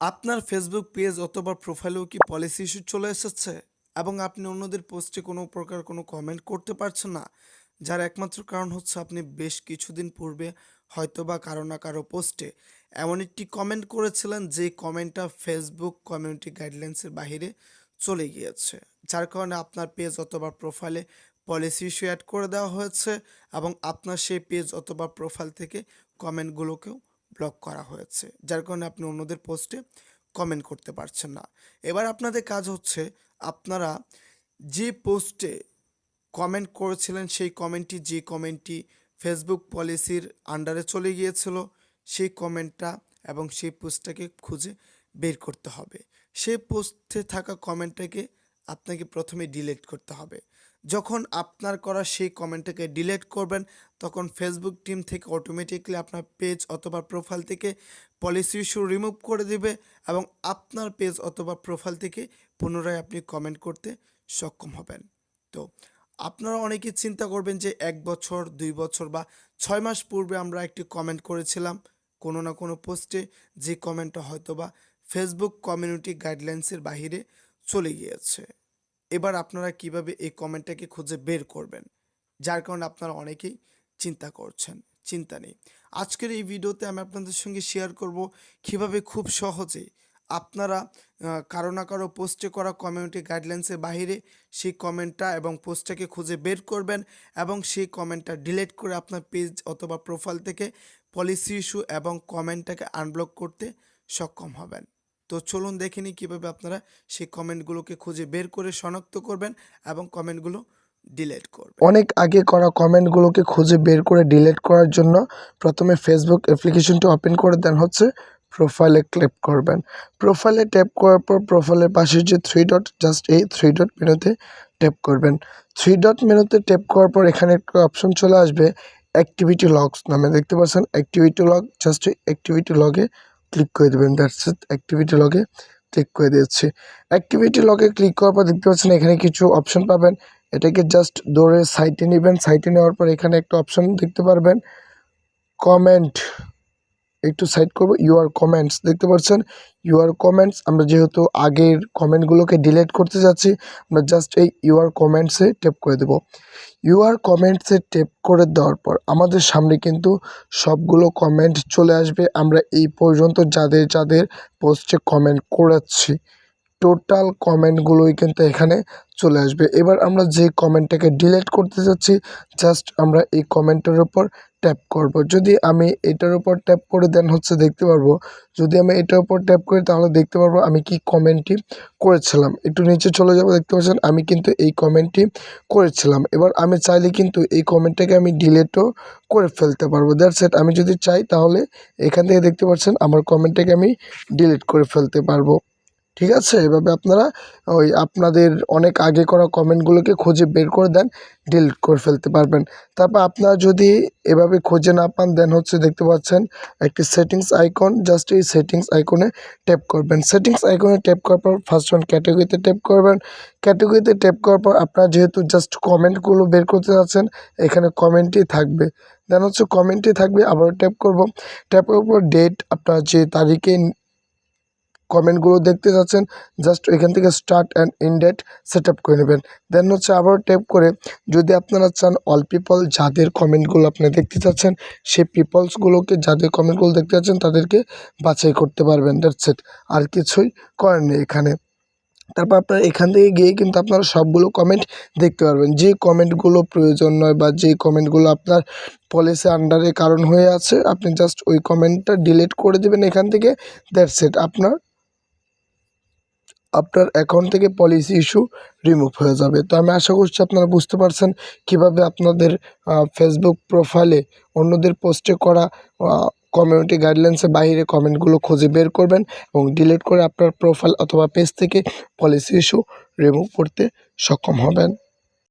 আপনার Facebook page অথবা প্রোফাইলেও কি পলিসি ইস্যু চলে এসেছে? এবং আপনি অন্যদের পোস্টে কোনো প্রকার কোনো কমেন্ট করতে পারছেন না, যার একমাত্র কারণ হচ্ছে আপনি বেশ কিছুদিন পূর্বে হয়তো বা কারও না কারও পোস্টে এমন একটি কমেন্ট করেছিলেন, যে কমেন্টটা ফেসবুক কমিউনিটি গাইডলাইন্সের বাইরে চলে গিয়েছে। যার কারণে আপনার পেজ অথবা প্রোফাইলে পলিসি ইস্যু অ্যাড করে দেওয়া হয়েছে এবং আপনার সেই পেজ অথবা প্রোফাইল থেকে কমেন্টগুলোকেও ব্লক করা হয়েছে, যার কারণে আপনি অন্যদের পোস্টে কমেন্ট করতে পারছেন না। এবার আপনাদের কাজ হচ্ছে, আপনারা যে পোস্টে কমেন্ট করেছিলেন, সেই কমেন্টটি যে কমেন্টটি ফেসবুক পলিসির আন্ডারে চলে গিয়েছিল, সেই কমেন্টটা এবং সেই পোস্টটাকে খুঁজে বের করতে হবে। সেই পোস্টে থাকা কমেন্টটাকে আপনাকে প্রথমে ডিলিট করতে হবে। যখন আপনার করা সেই কমেন্টটাকে ডিলিট করবেন, তখন ফেসবুক টিম থেকে অটোমেটিকলি আপনার পেজ অথবা প্রোফাইল থেকে পলিসি ইস্যু রিমুভ করে দিবে এবং আপনার পেজ অথবা প্রোফাইল থেকে পুনরায় আপনি কমেন্ট করতে সক্ষম হবেন। তো আপনারা অনেকে চিন্তা করবেন যে এক বছর, দুই বছর বা ছয় মাস পূর্বে আমরা একটি কমেন্ট করেছিলাম, কোনো না কোনো পোস্টে যে কমেন্টটা হয়তো বা ফেসবুক কমিউনিটি গাইডলাইন্সের বাইরে চলে গিয়েছে। এবার আপনারা কীভাবে এই কমেন্টটাকে খুঁজে বের করবেন? যার কারণে আপনারা অনেকেই চিন্তা করছেন, চিন্তা নেই। আজকের এই ভিডিওতে আমি আপনাদের সঙ্গে শেয়ার করব কীভাবে খুব সহজে আপনারা কারও না কারও পোস্টে করা কমিউনিটি গাইডলাইন্সের বাইরে সেই কমেন্টটা এবং পোস্টটাকে খুঁজে বের করবেন এবং সেই কমেন্টটা ডিলিট করে আপনার পেজ অথবা প্রোফাইল থেকে পলিসি ইস্যু এবং কমেন্টটাকে আনব্লক করতে সক্ষম হবেন। তো চলুন দেখে নিই কীভাবে আপনারা সেই কমেন্টগুলোকে খুঁজে বের করে শনাক্ত করবেন এবং কমেন্টগুলো ডিলেট করবেন। অনেক আগে করা কমেন্টগুলোকে খুঁজে বের করে ডিলেট করার জন্য প্রথমে ফেসবুক অ্যাপ্লিকেশনটি ওপেন করে দেন, হচ্ছে প্রোফাইলে ক্লিক করবেন। প্রোফাইলে ট্যাপ করার পর প্রোফাইলের পাশে যে থ্রি ডট জাস্ট এই থ্রি ডট মেনুতে ট্যাপ করবেন। থ্রি ডট মেনুতে ট্যাপ করার পর এখানে একটা অপশন চলে আসবে অ্যাক্টিভিটি লগস নামে, দেখতে পাচ্ছেন? অ্যাক্টিভিটি লগ জাস্ট অ্যাক্টিভিটি লগে ক্লিক করে দেবেন দ্যাটস অ্যাক্টিভিটি লগে ক্লিক করে দিয়েছি। অ্যাক্টিভিটি লগে ক্লিক করার পর দেখতে পাচ্ছেন এখানে কিছু অপশন পাবেন। এটাকে জাস্ট দৌড়ে সাইটে নেবেন। সাইটে নেওয়ার পর এখানে একটা অপশন দেখতে পারবেন। কমেন্ট একটু সাইড করব ইউআর কমেন্টস দেখতে পাচ্ছেন? ইউআর কমেন্টস আমরা যেহেতু আগের কমেন্টগুলোকে ডিলেট করতে যাচ্ছি, আমরা জাস্ট এই ইউআর কমেন্টসে টেপ করে দেব। ইউআর কমেন্টসে টেপ করে দেওয়ার পর আমাদের সামনে কিন্তু সবগুলো কমেন্ট চলে আসবে। আমরা এই পর্যন্ত যাদের যাদের পোস্টে কমেন্ট করাচ্ছি টোটাল কমেন্টগুলোই কিন্তু এখানে চলে আসবে। এবার আমরা যে কমেন্টটাকে ডিলেট করতে যাচ্ছি জাস্ট আমরা এই কমেন্টের উপর ট্যাপ করব। যদি আমি এটার উপর ট্যাপ করে দেন হচ্ছে দেখতে পারব। যদি আমি এটার উপর ট্যাপ করি তাহলে দেখতে পারব আমি কি কমেন্টটি করেছিলাম। একটু নিচে চলে যাব, দেখতে পাচ্ছেন? আমি কিন্তু এই কমেন্টটি করেছিলাম। এবার আমি চাইলে কিন্তু এই কমেন্টটাকে আমি ডিলিটও করে ফেলতে পারব। দ্যাটস সেট আমি যদি চাই তাহলে এখান থেকে দেখতে পাচ্ছেন, আমার কমেন্টটাকে আমি ডিলিট করে ফেলতে পারব। ঠিক আছে? এভাবে আপনারা ওই আপনাদের অনেক আগে করা কমেন্টগুলোকে খুঁজে বের করে দেন ডিলিট করে ফেলতে পারবেন। তারপর আপনারা যদি এভাবে খুঁজে না পান দেন হচ্ছে দেখতে পাচ্ছেন একটি সেটিংস আইকন জাস্ট এই সেটিংস আইকনে ট্যাপ করবেন। সেটিংস আইকনে ট্যাপ করার পর ফার্স্ট ওয়ান ক্যাটাগরিতে ট্যাপ করবেন। ক্যাটাগরিতে ট্যাপ করার পর আপনারা যেহেতু জাস্ট কমেন্টগুলো বের করতে যাচ্ছেন, এখানে কমেন্টই থাকবে। দেন হচ্ছে কমেন্টই থাকবে, আবারও ট্যাপ করব। ট্যাপ করার পর ডেট আপনার যে তারিখে কমেন্টগুলো দেখতে যাচ্ছেন জাস্ট এখান থেকে start and end date set up করে নেবেন। দেন হচ্ছে আবার ট্যাপ করে যদি আপনারা চান অল পিপল যাদের কমেন্টগুলো আপনি দেখতে চাচ্ছেন, সেই পিপলসগুলোকে যাদের কমেন্টগুলো দেখতে চাচ্ছেন তাদেরকে বাছাই করতে পারবেন দ্যাটস ইট আর কিছুই করেন নেই এখানে। তারপর আপনারা এখান থেকে গিয়ে কিন্তু আপনারা সবগুলো কমেন্ট দেখতে পারবেন। যে কমেন্টগুলো প্রয়োজন নয় বা যে কমেন্টগুলো আপনার পলিসি আন্ডারে কারণ হয়ে আছে, আপনি জাস্ট ওই কমেন্টটা ডিলিট করে দেবেন এখান থেকে দ্যাটস ইট আপনার আপনার অ্যাকাউন্ট থেকে পলিসি ইস্যু রিমুভ হয়ে যাবে। তো আমি আশা করছি আপনারা বুঝতে পারছেন কীভাবে আপনাদের ফেসবুক প্রোফাইলে অন্যদের পোস্টে করা কমিউনিটি গাইডলাইন্সের বাইরে কমেন্টগুলো খুঁজে বের করবেন এবং ডিলিট করে আপনার প্রোফাইল অথবা পেজ থেকে পলিসি ইস্যু রিমুভ করতে সক্ষম হবেন।